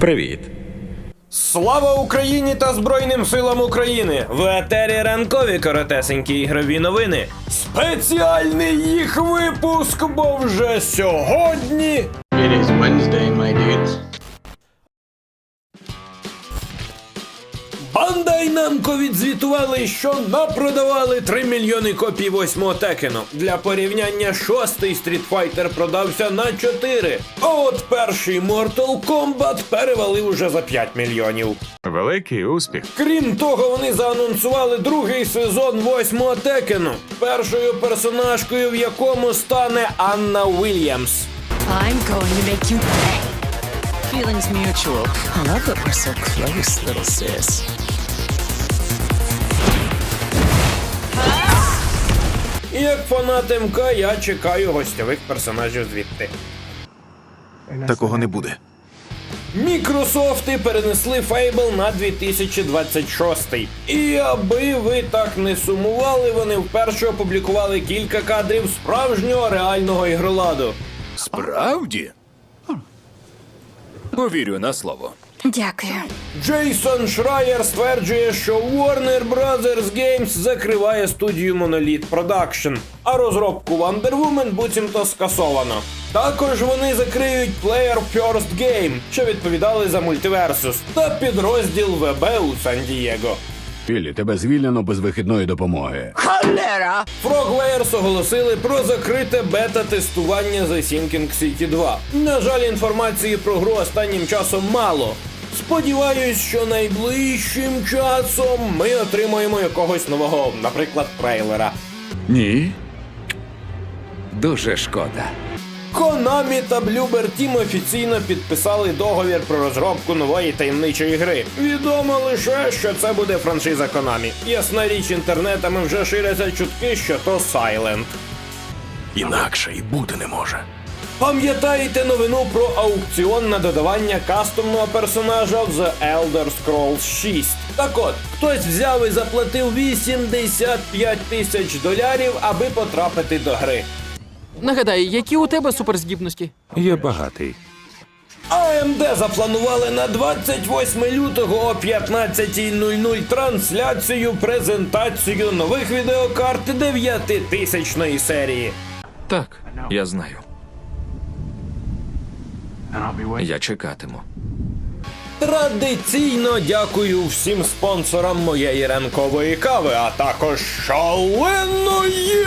Привіт. Слава Україні та Збройним силам України! В етері ранкові коротесенькі ігрові новини. Спеціальний їх випуск, бо вже сьогодні. It is Wednesday, my dudes. Бандай Намко відзвітували, що напродавали 3 мільйони копій восьмого текену. Для порівняння шостий Street Fighter продався на 4. А от перший Mortal Kombat перевалив уже за 5 мільйонів. Великий успіх. Крім того, вони заанонсували другий сезон восьмого текену, першою персонажкою в якому стане Анна Уільямс. I'm going to make you pay. Feelings mutual. I love that we're so close, little sis. І як фанат МК я чекаю гостьових персонажів звідти. Такого не буде. Мікрософти перенесли Fable на 2026. І аби ви так не сумували, вони вперше опублікували кілька кадрів справжнього реального ігроладу. Справді? Повірю на слово. Дякую. Джейсон Шрайер стверджує, що Warner Brothers Games закриває студію Monolith Production, а розробку Wonder Woman буцімто скасовано. Також вони закриють Player First Game, що відповідали за мультиверсус, та підрозділ ВБ у Сан-Дієго. Білі, тебе звільнено без вихідної допомоги. Frogwares оголосили про закрите бета-тестування The Sinking City 2. На жаль, інформації про гру останнім часом мало. Сподіваюсь, що найближчим часом ми отримаємо якогось нового, наприклад, трейлера. Ні. Дуже шкода. Konami та Bloober Team офіційно підписали договір про розробку нової таємничої гри. Відомо лише, що це буде франшиза Konami. Ясна річ, інтернетами вже ширяться чутки, що то Silent. Інакше і бути не може. Пам'ятаєте новину про аукціон на додавання кастомного персонажа в The Elder Scrolls 6? Так от, хтось взяв і заплатив 85 тисяч долярів, аби потрапити до гри. Нагадай, які у тебе суперздібності? Я багатий. AMD запланували на 28 лютого о 15.00 трансляцію презентацію нових відеокарт 9000 серії. Так, я знаю. Я чекатиму. Традиційно дякую всім спонсорам моєї ранкової кави, а також шаленої